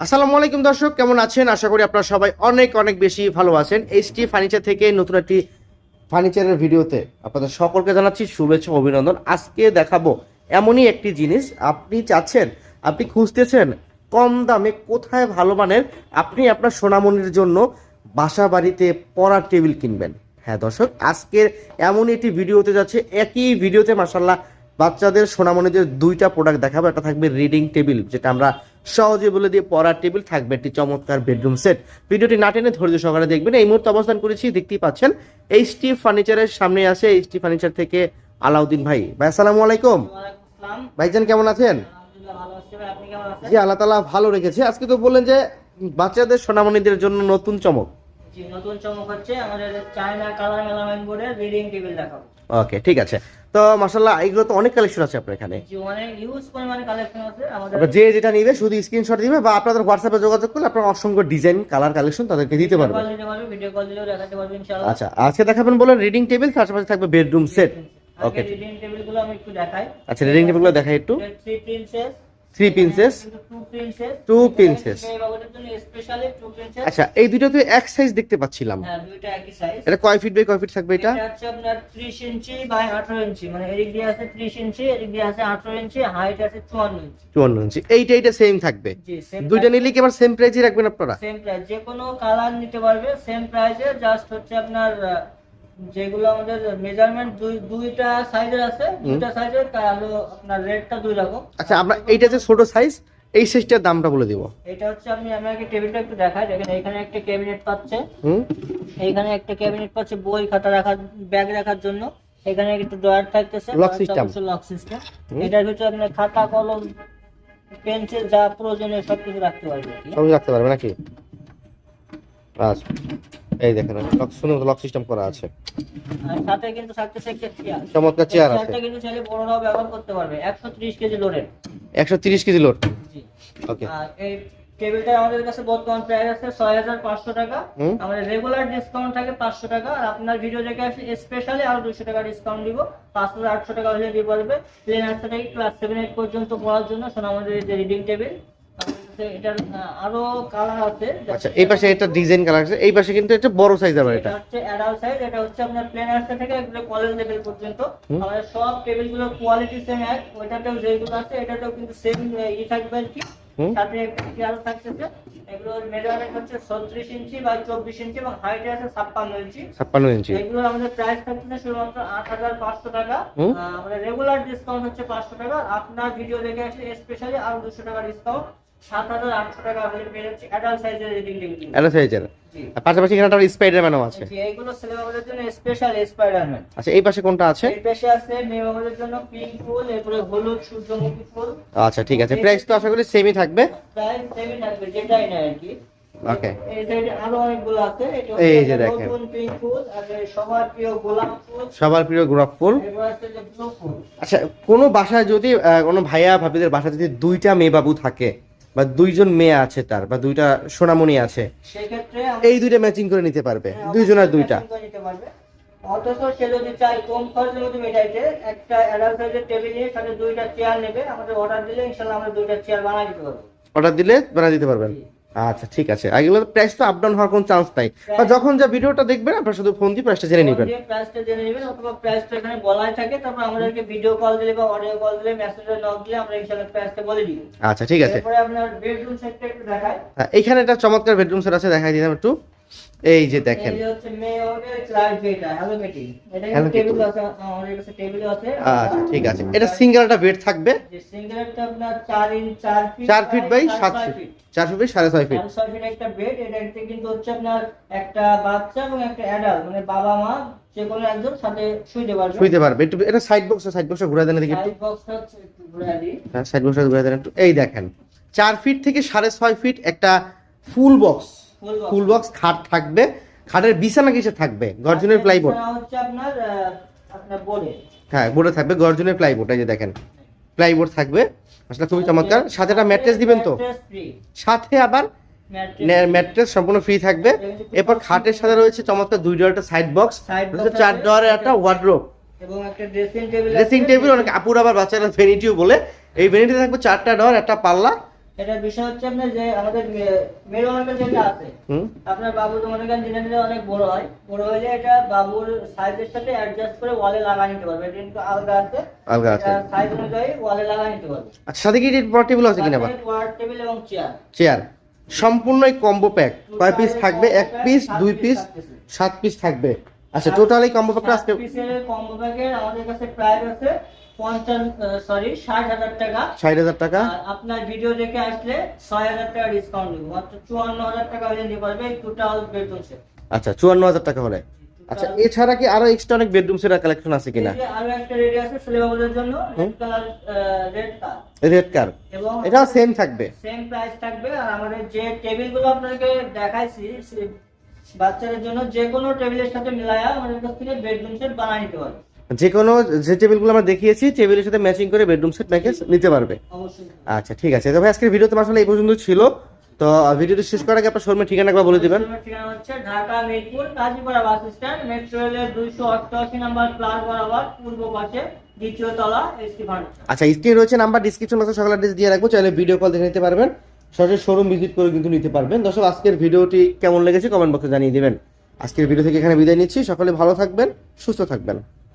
আসসালামু আলাইকুম দর্শক, কেমন আছেন? আশা করি আপনারা সবাই অনেক অনেক বেশি ভালো আছেন। এইচটি ফার্নিচার থেকে নতুন একটি ফার্নিচারের ভিডিওতে আপনাদের সকলকে জানাচ্ছি শুভেচ্ছা, অভিনন্দন। আজকে দেখাবো এমনই একটি জিনিস। আপনি চাচ্ছেন, আপনি খুঁজতেছেন কম দামে কোথায় ভালো মানের, আপনি আপনার সোনামনির জন্য বাসা বাড়িতে পড়ার টেবিল কিনবেন। হ্যাঁ দর্শক, আজকের এমনই একটি ভিডিওতে যাচ্ছে। একই ভিডিওতে মাসাল্লাহ বাচ্চাদের, সোনামণিদের দুইটা প্রোডাক্ট দেখাবো। একটা থাকবে রিডিং টেবিল যেটা আমরা সহজে বলে দিয়ে পড়ার টেবিল থাকবে একটি চমৎকার বেডরুম সেট। ভিডিওটি না টেনে ধৈর্য সহকারে দেখবেন। এই মুহূর্তে অবস্থান করেছি দেখতেই পাচ্ছেন এইচটি ফার্নিচারের সামনে আছে এইচটি ফার্নিচার থেকে আলাউদ্দিন ভাই। ভাই আসসালামু আলাইকুম। ভাইজান কেমন আছেন? জি আল্লাহ তালা ভালো রেখেছে। আজকে তো বললেন যে বাচ্চাদের সোনামণিদের জন্য নতুন চমক। নতুন চমক হচ্ছে আমাদের চায়না কালার মেলামাইন বোর্ডের রিডিং টেবিল দেখাবো। ওকে ঠিক আছে। তো মাসাল্লাহ এইগুলো তো অনেক কালেকশন আছে আপনার এখানে। জি অনেক ইউজ পরিমাণে কালেকশন আছে। আমাদের আপনার যে যেটা নিবে শুধু স্ক্রিনশট দিবে বা আপনাদের হোয়াটসঅ্যাপে যোগাযোগ করলে আপনার অসংখ্য ডিজাইন কালার কালেকশন তাদেরকে দিতে পারবেন। কল পারবে ভিডিও কল দিলেও দেখাতে পারবে ইনশাআল্লাহ। আচ্ছা আজকে দেখাবেন বলেন রিডিং টেবিল তার পাশে থাকবে বেডরুম সেট ওকে রিডিং টেবিলগুলো আমি একটু দেখাই। আচ্ছা রিডিং টেবিলগুলো দেখাই একটু। Three princess three princess two princess আচ্ছা এই দুটো তো এক সাইজ দেখতে পাচ্ছিলাম। হ্যাঁ এটা কয় ফিট বাই কয় ফিট থাকবে এটা? আপনার 30 ইঞ্চি বাই 18 ইঞ্চি। মানে এদিক দিয়ে আছে 30 ইঞ্চি এদিক দিয়ে আছে 18 ইঞ্চি হাইট আছে 54 ইঞ্চি। চুয়ান্ন ইঞ্চি। এইটা এইটা সেম থাকবে। দুইটা নিলে কি আবার সেম প্রাইসই রাখবেন আপনারা? সেম প্রাইস যে কোনো কালার নিতে পারবে সেম প্রাইসে জাস্ট হচ্ছে আপনার যেগুলো আমাদের মেজারমেন্ট দুই দুইটা সাইজের আছে দুইটা সাইজের কালো আপনার রেটটা দুই রকম। আচ্ছা আমরা এইটা যে ছোট সাইজ এই সাইজটার দামটা বলে দিব। এটা হচ্ছে আপনি আপনাকে টেবিলটা একটু দেখাই দেখেন এখানে একটা ক্যাবিনেট পাচ্ছে। হুম। এইখানে একটা ক্যাবিনেট পাচ্ছে বই খাতা রাখার ব্যাগ রাখার জন্য। এখানে একটু ড্রয়ার থাকতেছে Lock system। লক সিস্টেম এটার ভিতরে আপনি খাতা কলম পেন্সিল যা প্রয়োজনীয় সবকিছু রাখতে পারবেন। সবই রাখতে পারবে নাকি? আচ্ছা এই দেখেন লক শুনে লক সিস্টেম করা আছে। সাথে কিন্তু থাকতেছে একটা চেয়ার চমৎকার চেয়ার আছে। চেয়ারটা কিন্তু চাইলে বড়রাও ব্যবহার করতে পারবে। একশো ত্রিশ কেজি লোডের একশো তিরিশ কেজি লোড জি। ওকে আর এই টেবিলটা আমাদের কাছে বর্তমান প্রাইস আছে ছয় হাজার পাঁচশো টাকা। হুম। আমাদের রেগুলার ডিসকাউন্ট থাকে পাঁচশো টাকা। আর আপনার ভিডিও দেখে আসলে স্পেশালি আরও দুশো টাকা ডিসকাউন্ট দিব। পাঁচ হাজার আটশো টাকা হলে দিয়ে পারবে প্লেন আটশো থেকে ক্লাস সেভেন এইট পর্যন্ত পড়ার জন্য শোনা আমাদের যে রিডিং টেবিল এটার আরও কালার আছে। আচ্ছা এই পাশে এটা ডিজাইন কালার আছে এই পাশে কিন্তু একটা বড় সাইজ আবার এটা। এটা হচ্ছে অ্যাডাল্ট সাইজ এটা হচ্ছে আপনার প্লেন আসতে থেকে একদম কলেজ লেভেল পর্যন্ত। আমাদের সব টেবিল কোয়ালিটি সেম এক ওইটাতেও যেগুলো আছে এটাতেও কিন্তু সেম ই থাকবে আর কি। সাথে একটা চেয়ার থাকতেছে এগুলোর মেজারমেন্ট হচ্ছে ছত্রিশ ইঞ্চি বা চব্বিশ ইঞ্চি এবং হাইটে আছে ছাপ্পান্ন ইঞ্চি। ছাপ্পান্ন ইঞ্চি। এগুলো আমাদের প্রাইস থাকতেছে শুধুমাত্র আট হাজার পাঁচশো টাকা। আমাদের রেগুলার ডিসকাউন্ট হচ্ছে পাঁচশো টাকা। আপনার ভিডিও দেখে আসলে স্পেশালি আরও দুশো টাকা ডিসকাউন্ট পাশাপাশি এখানে একটা স্পাইডারম্যানও আছে। এইগুলো ছেলে জন্য স্পেশাল স্পাইডারম্যান আচ্ছা এই পাশে কোনটা আছে? এর পাশে আছে মেয়ে জন্য পিঙ্ক ফুল এরপরে হলুদ সূর্যমুখী ফুল। আচ্ছা ঠিক আছে। প্রাইস তো আশা করি সেমই থাকবে। প্রায় সেমই থাকবে যেটাই না আর কি। ওকে এই যে দেখেন। সবার প্রিয় গোলাপ ফুল। আচ্ছা কোনো বাসায় যদি কোনো ভাইয়া ভাবিদের বাসায় যদি দুইটা মেয়ে বাবু থাকে বা দুইজন মেয়ে আছে তার বা দুইটা সোনামণি আছে এই দুইটা ম্যাচিং করে নিতে পারবে দুইজনের দুইটা। নিতে পারবে। অথচ সে যদি চাই কম খরচের মধ্যে মেটাইতে একটা অ্যাডাল্ট সাইজের টেবিল নিয়ে সাথে দুইটা চেয়ার নেবে আমাদের অর্ডার দিলে ইনশাল্লাহ আমরা দুইটা চেয়ার বানিয়ে দিতে পারব। অর্ডার দিলে বানিয়ে দিতে পারবেন। আচ্ছা ঠিক আছে। এগুলো প্রাইস তো আপ ডাউন হওয়ার কোনো চান্স নাই। বা যখন যা ভিডিওটা দেখবেন আপনারা শুধু ফোন দিয়ে প্রাইসটা জেনে নেবেন। প্রাইসটা জেনে নেবেন অথবা প্রাইসটা এখানে বলাই থাকে তারপর আমাদেরকে ভিডিও কল দিলে বা অডিও কল দিলে মেসেজে নক দিলে আমরা ইনশাআল্লাহ প্রাইসটা বলে দিই আচ্ছা ঠিক আছে। তারপরে আপনার বেডরুম সেটটা একটু দেখাই। এখানে এইখানে একটা চমৎকার বেডরুম সেট আছে দেখাই দিলাম একটু। এই যে দেখেন। আচ্ছা ঠিক আছে। এটা সিঙ্গেল একটা বেড থাকবে? যে সিঙ্গেলটা আপনার 4 ইঞ্চ 4 ফিট চার ফিট বাই সাত ফিট চার ফিট বাই সাড়ে ছয় ফিট ছয় ফিট একটা বেড এটাতে কিন্তু হচ্ছে আপনার একটা বাচ্চা এবং একটা অ্যাডাল্ট মানে বাবা মা যে কোনো একজন সাথে শুইতে পারবে। শুইতে পারবে। একটু এটা সাইড বক্স সাইড বক্সটা ঘুরে দেন একটু। সাইড বক্সটা একটু ঘুরে দিই। হ্যাঁ সাইড বক্সটা ঘুরে দেন একটু। এই দেখেন চার ফিট থেকে সাড়ে ছয় ফিট একটা ফুল বক্স ফুল বক্স খাট থাকবে খাটের বিছানা কিসে থাকবে গর্জনের প্লাইবোর্ড হচ্ছে আপনার আপনার বোর্ডে হ্যাঁ বোর্ডে থাকবে গর্জনের প্লাইবোর্ড এই যে দেখেন। প্লাইবোর্ড থাকবে আসলে খুবই চমৎকার। সাথে একটা ম্যাট্রেস দিবেন তো? সাথে আবার ম্যাট্রেস সম্পূর্ণ ফ্রি থাকবে। এরপর খাটের সাথে রয়েছে চমৎকার দুই ডোর একটা সাইড বক্স চার আছে। একটা ওয়ার্ড্রোব এবং একটা ড্রেসিং টেবিল ড্রেসিং টেবিল অনেক আপুর আবার বাচ্চারা ভেনিটিও বলে। এই ভেনিটিতে থাকবে চারটা ডোর একটা পাল্লা এটা বিষয় হচ্ছে আপনার যে আমাদের মেরু অনেকের যেটা আছে আপনার বাবুর মনে করেন দিনে দিনে অনেক বড় হয়। বড় হলে এটা বাবুর সাইজের সাথে অ্যাডজাস্ট করে ওয়ালে লাগা নিতে পারবে। এটা কিন্তু আলগা আছে। আলগা আছে। সাইজ অনুযায়ী ওয়ালে লাগা নিতে পারবে। আচ্ছা সাথে কি পড়া টেবিল আছে কিনা বা ওয়ার্ড টেবিল এবং চেয়ার চেয়ার সম্পূর্ণই কম্বো প্যাক কয় পিস থাকবে? এক পিস দুই পিস সাত পিস থাকবে। আচ্ছা টোটাল কম্বো প্যাকটা আজকে পিসের কম্বো প্যাকের আমাদের কাছে প্রাইস আছে পঞ্চান্ন সরি ষাট হাজার টাকা। ষাট হাজার টাকা। আর আপনার ভিডিও দেখে আসলে ছয় হাজার টাকা ডিসকাউন্ট দিব মাত্র চুয়ান্ন হাজার টাকা হলে নিতে পারবে টোটাল বেডরুম সেট আচ্ছা চুয়ান্ন হাজার টাকা হলে। আচ্ছা এছাড়া কি আরও এক্সট্রা অনেক বেডরুম সেটের কালেকশন আছে কিনা? আরও একটা রেডি আছে ছেলে বাবুদের জন্য red red car red car এবং এটাও সেম থাকবে। সেম প্রাইস থাকবে। আর আমাদের যে টেবিলগুলো আপনাদেরকে দেখাইছি বাচ্চাদের জন্য যে কোনো টেবিলের সাথে মিলায়া আমাদের কাছ থেকে বেডরুম সেট বানিয়ে নিতে পারবে। যে কোনো যে টেবিলগুলো আমরা দেখিয়েছি টেবিলের সাথে ম্যাচিং করে বেডরুম সেট প্যাকেজ নিতে পারবে। আচ্ছা ঠিক আছে। তবে আজকের ভিডিও তোমার আসলে এই পর্যন্ত ছিল। তো ভিডিওটি শেষ করার আগে আপনার শোরুমের ঠিকানা একবার বলে দিবেন। ঠিকানা হচ্ছে Dhaka Mirpur Kazipara bus stand metro রেলের দুইশো অষ্টআশি নাম্বার প্লাস বরাবর পূর্ব পাশে দ্বিতীয় তলা এসটি ফার্নিচার আচ্ছা স্ক্রিন রয়েছে নাম্বার ডিসক্রিপশন বক্সে সকাল অ্যাড্রেস দিয়ে রাখব। চাইলে ভিডিও কল দেখে নিতে পারবেন। সরাসরি শোরুম ভিজিট করে কিন্তু নিতে পারবেন। দর্শক, আজকের ভিডিওটি কেমন লেগেছে? কমেন্ট বক্সে জানিয়ে দেবেন। আজকের ভিডিও থেকে এখানে বিদায় নিচ্ছি। সকলে ভালো থাকবেন, সুস্থ থাকবেন।